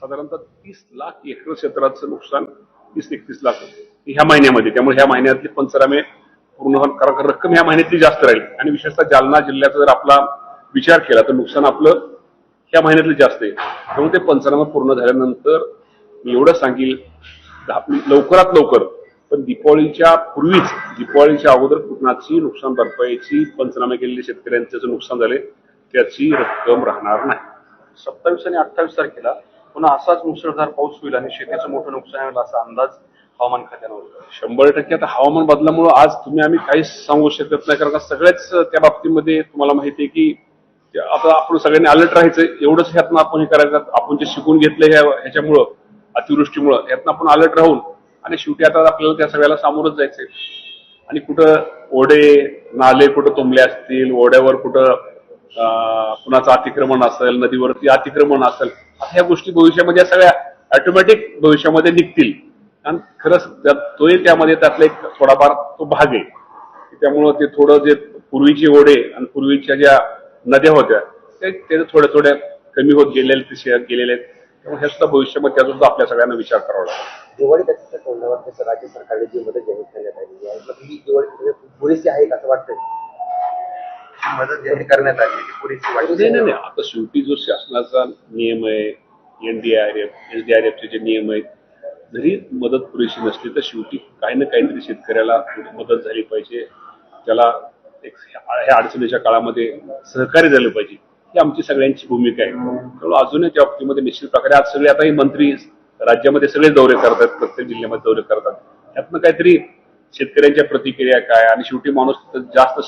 साधारणतः तीस लाख एकर क्षेत्राचं नुकसान तीस एकतीस लाख ह्या महिन्यामध्ये. त्यामुळे ह्या महिन्यातले पंचनामे पूर्ण कारण रक्कम ह्या महिन्यातली जास्त राहील. आणि विशेषतः जालना जिल्ह्याचा जर आपला विचार केला तर नुकसान आपलं ह्या महिन्यातलं जास्त आहे. त्यामुळे ते पंचनामा पूर्ण झाल्यानंतर मी एवढं सांगेल लवकरात लवकर. पण दीपावळीच्या पूर्वीच दीपावळीच्या अगोदर कुणाची नुकसान भरपाईची पंचनामे केलेले शेतकऱ्यांचे जे नुकसान झाले त्याची रक्कम राहणार नाही. सत्तावीस आणि अठ्ठावीस तारखेला पुन्हा असाच मुसळधार पाऊस होईल आणि शेतीचं मोठं नुकसान होईल असा अंदाज हवामान खात्यानं होता शंभर टक्के आता हवामान बदलामुळे आज तुम्ही आम्ही काहीच सांगू शकत नाही कारण का सगळ्याच त्या बाबतीमध्ये तुम्हाला माहिती आहे की आता आपण सगळ्यांनी अलर्ट राहायचं एवढंच ह्यातनं आपण हे करायचं आपण जे शिकून घेतलं ह्या ह्याच्यामुळं अतिवृष्टीमुळं ह्यातनं आपण अलर्ट राहून आणि शेवटी आता आपल्याला त्या सगळ्याला सामोरच जायचंय. आणि कुठं ओढे नाले कुठं तुंबले असतील ओढ्यावर कुठं कुणाचं अतिक्रमण असेल नदीवरती अतिक्रमण असेल ह्या गोष्टी भविष्यामध्ये सगळ्या ऑटोमॅटिक भविष्यामध्ये निघतील. आणि खरंच त्यात तोही त्यामध्ये त्यातला एक थोडाफार तो भाग आहे. त्यामुळं ते थोडं जे पूर्वीचे ओढे आणि पूर्वीच्या ज्या नद्या होत्या ते ते थोड्या थोड्या कमी होत गेलेले ते गेलेले आहेत. त्यामुळे हे सुद्धा भविष्यामध्ये त्याचा सुद्धा आपल्या सगळ्यांना विचार करावा लागेल. दिवाळी त्याच्या तोंडावर राज्य सरकारने जी मदत जाहीर करण्यात आली आहे ही दिवाळी म्हणजे पुरेशी आहे का असं वाटतंय? मदत जाहीर करण्यात आली ती पुरेशी वाटते नाही नाही आता शेवटी जो शासनाचा नियम आहे एनडीआरएफ एसडीआरएफचे जे नियम आहेत जरी मदत पुरेशी नसली तर शेवटी काही ना काहीतरी शेतकऱ्याला मदत झाली पाहिजे. त्याला एक ह्या अडचणीच्या काळामध्ये सहकार्य झालं पाहिजे. ही आमची सगळ्यांची भूमिका आहे. त्यामुळे अजूनही त्या बाबतीमध्ये निश्चित प्रकारे आज सगळे आता हे मंत्री राज्यामध्ये सगळे दौरे करतात प्रत्येक जिल्ह्यामध्ये दौरे करतात. त्यातनं काहीतरी शेतकऱ्यांच्या प्रतिक्रिया काय? आणि शेवटी माणूस जास्त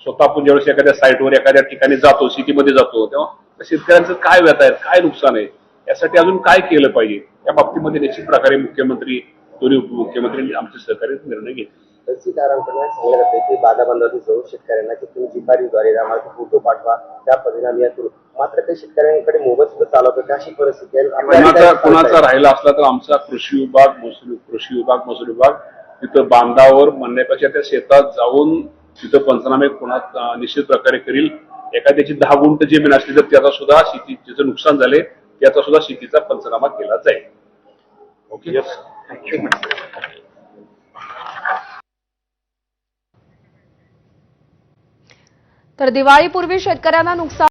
स्वतः आपण ज्यावेळेस एखाद्या साईटवर एखाद्या ठिकाणी जातो सिटीमध्ये जातो तेव्हा शेतकऱ्यांचं काय व्यथ आहे? काय नुकसान आहे? यासाठी अजून काय केलं पाहिजे? या बाबतीमध्ये निश्चित प्रकारे मुख्यमंत्री दोन्ही उपमुख्यमंत्री आमचे सहकारी निर्णय घेतील. तहसीलदारांकडून सांगितलं जाते की बाधा बांधावरून जाऊ शेतकऱ्यांना की तुम्ही जिपारीद्वारे आम्हाला फोटो पाठवा त्या आम्ही या करू. मात्र काही शेतकऱ्यांकडे मोबाईल सुद्धा चालवतो त्या अशी परिस्थिती आहे. कुणाचा. राहिला असला तर आमचा कृषी विभाग महसूल कृषी विभाग महसूल विभाग तिथं बांधावर म्हणण्यापेक्षा त्या शेतात जाऊन तिथं पंचनामे कुणा निश्चित प्रकारे करील. एखाद्याची दहा गुंठ जमीन असली तर त्याचा सुद्धा शेती ज्याचं नुकसान झाले त्याचा सुद्धा शेतीचा पंचनामा केला जाईल. ओके. तर दिवाळीपूर्वी शेतकऱ्यांना नुकसान